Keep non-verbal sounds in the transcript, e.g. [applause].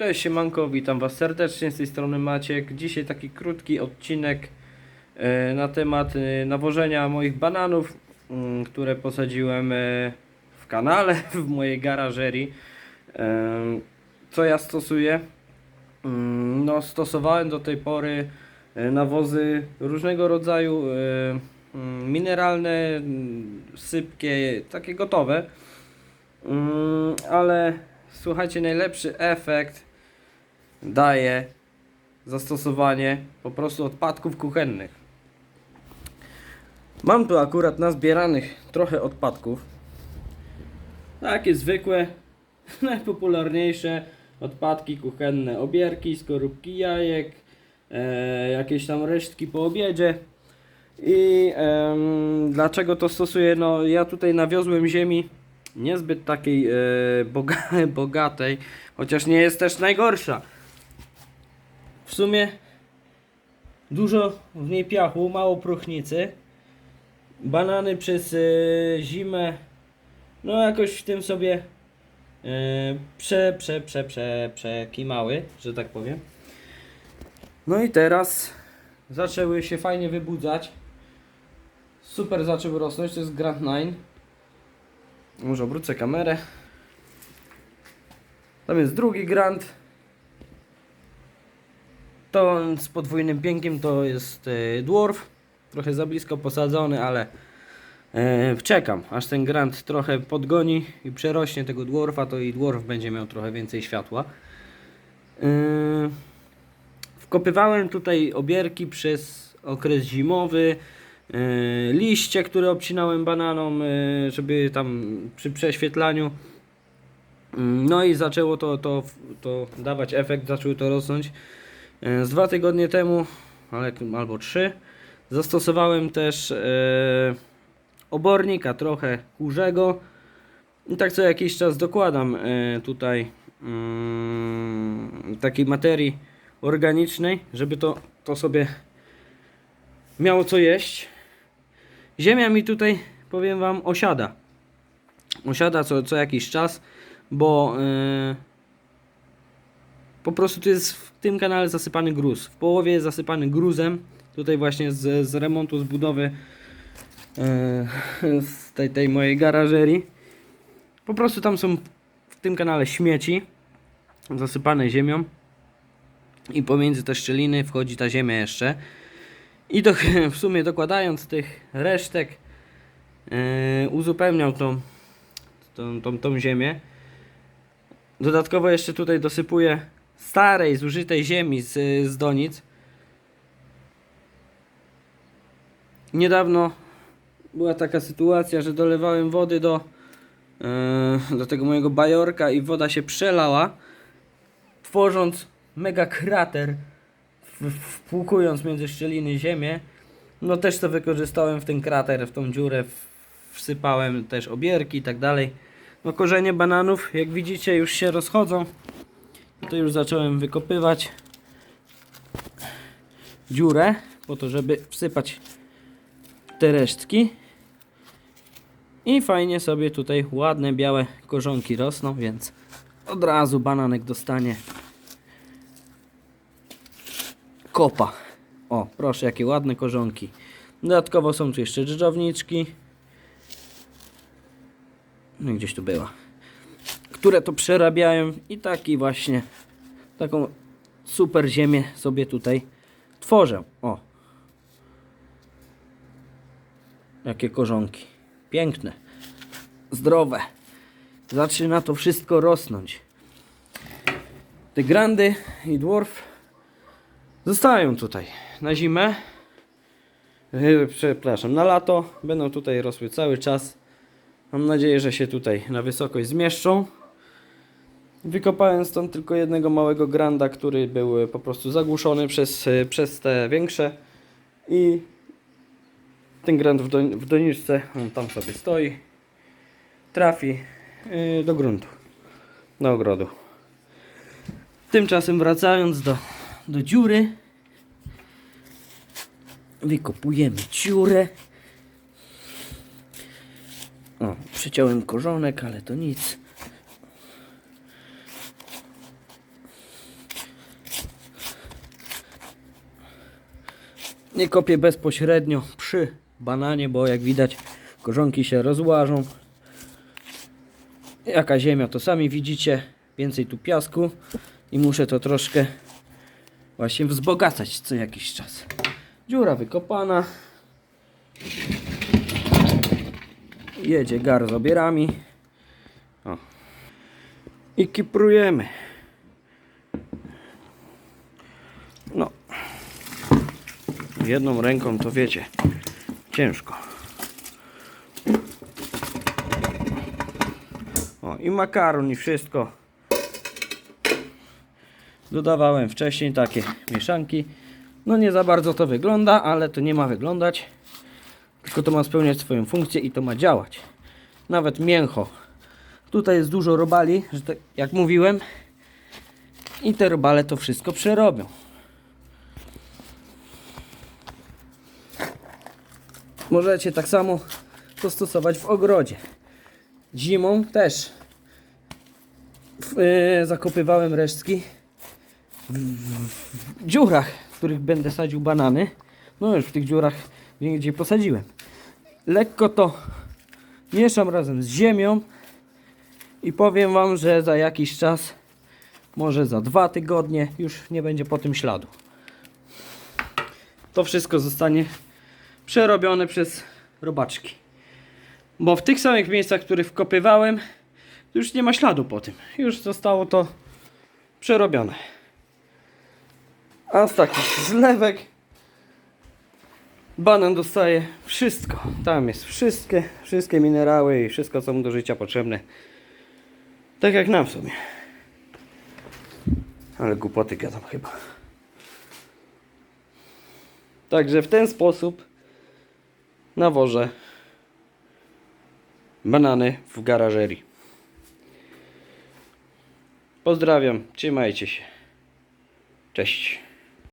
Cześć siemanko, witam was serdecznie, z tej strony Maciek. Dzisiaj taki krótki odcinek e, na temat e, nawożenia moich bananów, mm, które posadziłem e, w kanale, [laughs] w mojej garażerii. Co ja stosuję? Mm, No, stosowałem do tej pory nawozy różnego rodzaju, mm, mineralne, sypkie, takie gotowe. Ale słuchajcie, najlepszy efekt daje zastosowanie po prostu odpadków kuchennych. Mam tu akurat nazbieranych trochę odpadków. Takie zwykłe, [laughs] najpopularniejsze odpadki kuchenne, obierki, skorupki jajek, e, jakieś tam resztki po obiedzie. I em, dlaczego to stosuję? No ja tutaj nawiozłem ziemi niezbyt takiej e, boga, [laughs] bogatej, chociaż nie jest też najgorsza. W sumie dużo w niej piachu, mało próchnicy. Banany przez e, zimę, no jakoś w tym sobie e, prze, prze, prze, prze, przekimały, że tak powiem. No i teraz zaczęły się fajnie wybudzać. Super zaczęły rosnąć, to jest Grand 9. Może obrócę kamerę. Tam jest drugi Grand. To z podwójnym piękiem to jest e, Dwarf. Trochę za blisko posadzony, ale e, czekam, aż ten Grand trochę podgoni i przerośnie tego Dwarfa, to i Dwarf będzie miał trochę więcej światła. E, wkopywałem tutaj obierki przez okres zimowy. Liście, które obcinałem bananom, żeby tam przy prześwietlaniu. Mm, No i zaczęło to, to, to dawać efekt, zaczęło to rosnąć. E, Z dwa tygodnie temu, albo trzy, zastosowałem też e, obornika trochę kurzego. I tak co jakiś czas dokładam e, tutaj mm, takiej materii organicznej, żeby to, to sobie miało co jeść. Ziemia mi tutaj, powiem Wam, osiada. Osiada co, co jakiś czas, bo yy, po prostu tu jest w tym kanale zasypany gruz. W połowie jest zasypany gruzem. Tutaj właśnie z, z remontu, z budowy yy, z tej, tej mojej garażerii. Po prostu tam są w tym kanale śmieci zasypane ziemią. I pomiędzy te szczeliny wchodzi ta ziemia jeszcze. I to [laughs] w sumie dokładając tych resztek yy, uzupełniał tą, tą, tą, tą ziemię. Dodatkowo jeszcze tutaj dosypuję starej, zużytej ziemi z, z donic. Niedawno była taka sytuacja, że dolewałem wody do, yy, do tego mojego bajorka i woda się przelała, tworząc mega krater wpłukując między szczeliny ziemię, no też to wykorzystałem w ten krater, w tą dziurę, wsypałem też obierki i tak dalej. No korzenie bananów, jak widzicie, już się rozchodzą. To już zacząłem wykopywać dziurę, po to, żeby wsypać te resztki. I fajnie sobie tutaj ładne białe korzonki rosną, więc od razu bananek dostanie kopa. O, proszę, jakie ładne korzonki. Dodatkowo są tu jeszcze dżdżowniczki. No gdzieś tu była. Które to przerabiają i taki właśnie taką super ziemię sobie tutaj tworzę. O. Jakie korzonki. Piękne. Zdrowe. Zaczyna to wszystko rosnąć. Te grandy i dwarf Zostają tutaj na zimę. Yy, Przepraszam, na lato. Będą tutaj rosły cały czas. Mam nadzieję, że się tutaj na wysokość zmieszczą. Wykopałem stąd tylko jednego małego granda, który był e, po prostu zagłuszony przez, e, przez te większe. I ten grand w, don w doniczce, on tam sobie stoi, trafi yy, do gruntu, do ogrodu. Tymczasem wracając do, do dziury, wykopujemy dziurę. O, przyciąłem korzonek, ale to nic. Nie kopię bezpośrednio przy bananie, bo jak widać korzonki się rozłażą. Jaka ziemia, to sami widzicie. Więcej tu piasku i muszę to troszkę właśnie wzbogacać co jakiś czas. Dziura wykopana. Jedzie gar z obierami. O. I kiprujemy. Jedną ręką to wiecie. Ciężko. O, i makaron i wszystko. Dodawałem wcześniej takie mieszanki. No nie za bardzo to wygląda, ale to nie ma wyglądać. Tylko to ma spełniać swoją funkcję i to ma działać. Nawet mięcho. Tutaj jest dużo robali, że tak jak mówiłem. I te robale to wszystko przerobią. Możecie tak samo to w ogrodzie. Zimą też yy, zakopywałem resztki w, w, w dziurach, w których będę sadził banany. No już w tych dziurach gdzie posadziłem. Lekko to mieszam razem z ziemią i powiem Wam, że za jakiś czas, może za dwa tygodnie, już nie będzie po tym śladu. To wszystko zostanie przerobione przez robaczki. Bo w tych samych miejscach, w których wkopywałem, już nie ma śladu po tym. Już zostało to przerobione. A z takich zlewek banan dostaje wszystko. Tam jest wszystkie, wszystkie minerały i wszystko, co mu do życia potrzebne. Tak jak nam sobie. Ale głupoty gadam chyba. Także w ten sposób nawożę banany w garażerii. Pozdrawiam, trzymajcie się. Cześć.